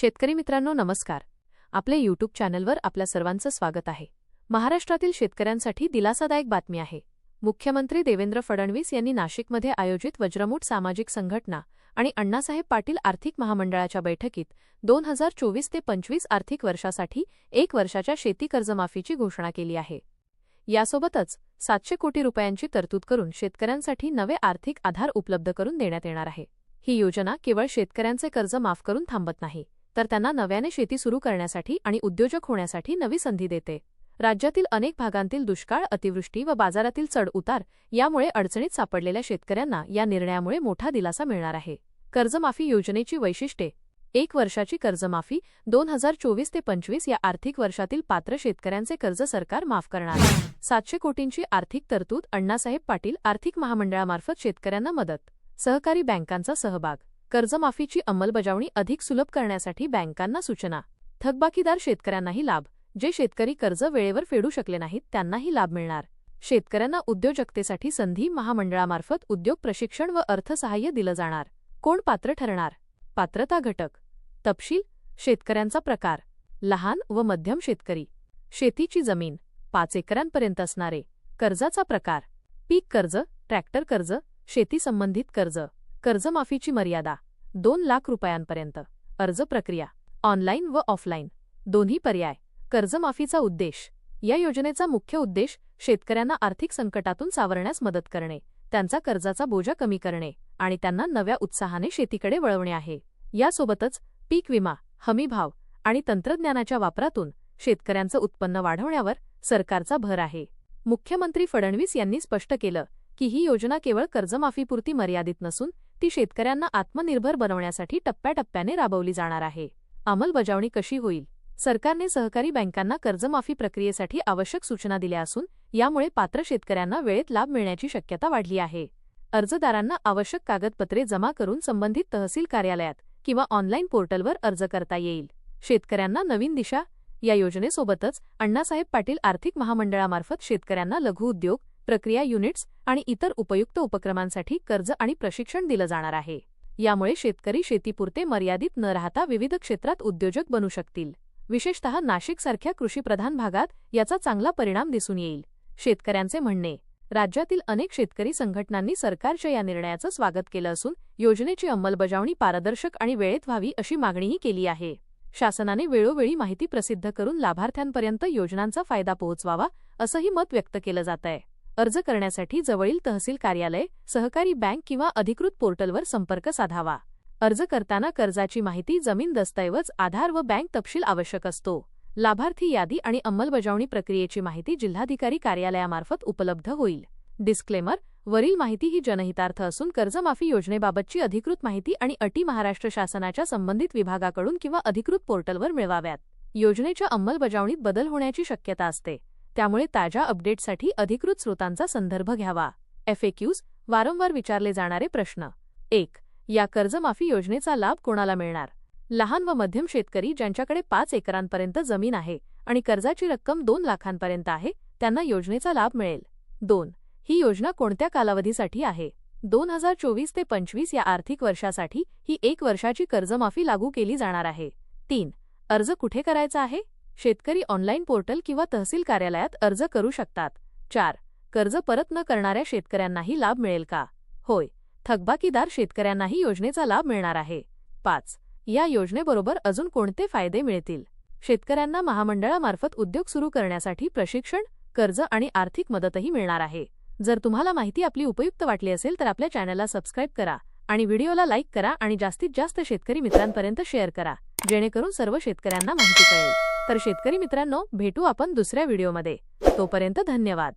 शेतकरी मित्रांनो नमस्कार. आपल्या यूट्यूब चॅनलवर आपल्या सर्वांचं स्वागत आहे. महाराष्ट्रातील शेतकऱ्यांसाठी दिलासादायक बातमी आहे. मुख्यमंत्री देवेंद्र फडणवीस यांनी नाशिकमध्ये आयोजित वज्रमूठ सामाजिक संघटना आणि अण्णासाहेब पाटील आर्थिक महामंडळाच्या बैठकीत दोन हजार चोवीस ते पंचवीस आर्थिक वर्षासाठी एक वर्षाच्या शेती कर्जमाफीची घोषणा केली आहे. यासोबतच सातशे कोटी रुपयांची तरतूद करून शेतकऱ्यांसाठी नवे आर्थिक आधार उपलब्ध करून देण्यात येणार आहे. ही योजना केवळ शेतकऱ्यांचे कर्ज माफ करून थांबत नाही तर त्यांना नव्याने शेती सुरू करण्यासाठी आणि उद्योजक होण्यासाठी नवी संधी देते. राज्यातील अनेक भागांतील दुष्काळ अतिवृष्टी व बाजारातील चढ उतार यामुळे अडचणीत सापडलेल्या शेतकऱ्यांना या निर्णयामुळे मोठा दिलासा मिळणार आहे. कर्जमाफी योजनेची वैशिष्ट्ये. एक वर्षाची कर्जमाफी दोन हजार चोवीस ते पंचवीस या आर्थिक वर्षातील पात्र शेतकऱ्यांचे कर्ज सरकार माफ करणार. सातशे कोटींची आर्थिक तरतूद अण्णासाहेब पाटील आर्थिक महामंडळामार्फत शेतकऱ्यांना मदत. सहकारी बँकांचा सहभाग. कर्जमाफीची अंमलबजावणी अधिक सुलभ करण्यासाठी बँकांना सूचना. थकबाकीदार शेतकऱ्यांनाही लाभ. जे शेतकरी कर्ज वेळेवर फेडू शकले नाहीत त्यांनाही लाभ मिळणार. शेतकऱ्यांना उद्योजकतेसाठी संधी महामंडळामार्फत उद्योग प्रशिक्षण व अर्थसहाय्य दिलं जाणार. कोण पात्र ठरणार? पात्रता घटक. तपशील. शेतकऱ्यांचा प्रकार. लहान व मध्यम शेतकरी. शेतीची जमीन. पाच एकरांपर्यंत असणारे. कर्जाचा प्रकार. पीक कर्ज ट्रॅक्टर कर्ज शेती संबंधित कर्ज. कर्जमाफीची मर्यादा दोन लाख रुपयांपर्यंत. अर्ज प्रक्रिया ऑनलाईन व ऑफलाईन. दोन्ही पर्याय कर्जमाफीचा उद्देश. या योजनेचा मुख्य उद्देश शेतकऱ्यांना आर्थिक संकटातून सावरण्यास मदत करणे त्यांचा कर्जाचा बोजा कमी करणे आणि त्यांना नव्या उत्साहाने शेतीकडे वळवणे आहे. यासोबतच पीक विमा हमीभाव आणि तंत्रज्ञानाच्या वापरातून शेतकऱ्यांचं उत्पन्न वाढवण्यावर सरकारचा भर आहे. मुख्यमंत्री फडणवीस यांनी स्पष्ट केलं की ही योजना केवळ कर्जमाफीपुरती मर्यादित नसून ती शेतकऱ्यांना आत्मनिर्भर बनवण्यासाठी टप्प्याटप्प्याने राबवली जाणार आहे. अंमलबजावणी कशी होईल? सरकारने सहकारी बँकांना कर्जमाफी प्रक्रियेसाठी आवश्यक सूचना दिल्या असून यामुळे पात्र शेतकऱ्यांना वेळेत लाभ मिळण्याची शक्यता वाढली आहे. अर्जदारांना आवश्यक कागदपत्रे जमा करून संबंधित तहसील कार्यालयात किंवा ऑनलाईन पोर्टलवर अर्ज करता येईल. शेतकऱ्यांना नवीन दिशा या योजनेसोबतच अण्णासाहेब पाटील आर्थिक महामंडळामार्फत शेतकऱ्यांना लघुउद्योग प्रक्रिया युनिट्स आणि इतर उपयुक्त उपक्रमांसाठी कर्ज आणि प्रशिक्षण दिलं जाणार आहे. यामुळे शेतकरी शेतीपुरते मर्यादित न राहता विविध क्षेत्रात उद्योजक बनू शकतील. विशेषतः नाशिकसारख्या कृषीप्रधान भागात याचा चांगला परिणाम दिसून येईल. शेतकऱ्यांचे म्हणणे राज्यातील अनेक शेतकरी संघटनांनी सरकारच्या या निर्णयाचं स्वागत केलं असून योजनेची अंमलबजावणी पारदर्शक आणि वेळेत व्हावी अशी मागणीही केली आहे. शासनाने वेळोवेळी माहिती प्रसिद्ध करून लाभार्थ्यांपर्यंत योजनांचा फायदा पोहोचवावा असंही मत व्यक्त केलं जात आहे अर्ज करण्यासाठी जवळील तहसील कार्यालय सहकारी बँक किंवा अधिकृत पोर्टलवर संपर्क साधावा. अर्ज करताना कर्जाची माहिती जमीन दस्तऐवज आधार व बँक तपशील आवश्यक असतो. लाभार्थी यादी आणि अंमलबजावणी प्रक्रियेची माहिती जिल्हाधिकारी कार्यालयामार्फत उपलब्ध होईल. डिस्क्लेमर वरील माहिती ही जनहितार्थ असून कर्जमाफी योजनेबाबतची अधिकृत माहिती आणि अटी महाराष्ट्र शासनाच्या संबंधित विभागाकडून किंवा अधिकृत पोर्टलवर मिळवाव्यात. योजनेच्या अंमलबजावणीत बदल होण्याची शक्यता असते. त्यामुळे ताज्या अपडेटसाठी अधिकृत स्रोतांचा संदर्भ घ्यावा. एफएक्यूज वारंवार विचारले जाणारे प्रश्न. एक या कर्जमाफी योजनेचा लाभ कोणाला मिळणार? लहान व मध्यम शेतकरी ज्यांच्याकडे पाच एकरांपर्यंत जमीन आहे आणि कर्जाची रक्कम दोन लाखांपर्यंत आहे त्यांना योजनेचा लाभ मिळेल. दोन ही योजना कोणत्या कालावधीसाठी आहे? दोन हजार चोवीस ते पंचवीस या आर्थिक वर्षासाठी ही एक वर्षाची कर्जमाफी लागू केली जाणार आहे. तीन अर्ज कुठे करायचा आहे? शेतकरी ऑनलाईन पोर्टल किंवा तहसील कार्यालयात अर्ज करू शकतात. चार. कर्ज परत न करणाऱ्या शेतकऱ्यांनाही लाभ मिळेल का? होय. थकबाकीदार शेतकऱ्यांनाही योजनेचा लाभ मिळणार आहे. पाच. या योजनेबरोबर अजून कोणते फायदे मिळतील? शेतकऱ्यांना महामंडळामार्फत उद्योग सुरू करण्यासाठी प्रशिक्षण कर्ज आणि आर्थिक मदतही मिळणार आहे. जर तुम्हाला माहिती आपली उपयुक्त वाटली असेल तर आपल्या चॅनलला सबस्क्राईब करा आणि व्हिडिओला लाईक करा आणि जास्तीत जास्त शेतकरी मित्रांपर्यंत शेअर करा. जेणेकरून सर्व शेतकऱ्यांना माहिती कळेल. तर शेतकरी मित्रांनो भेटू आपण दुसऱ्या व्हिडिओमध्ये. तोपर्यंत धन्यवाद.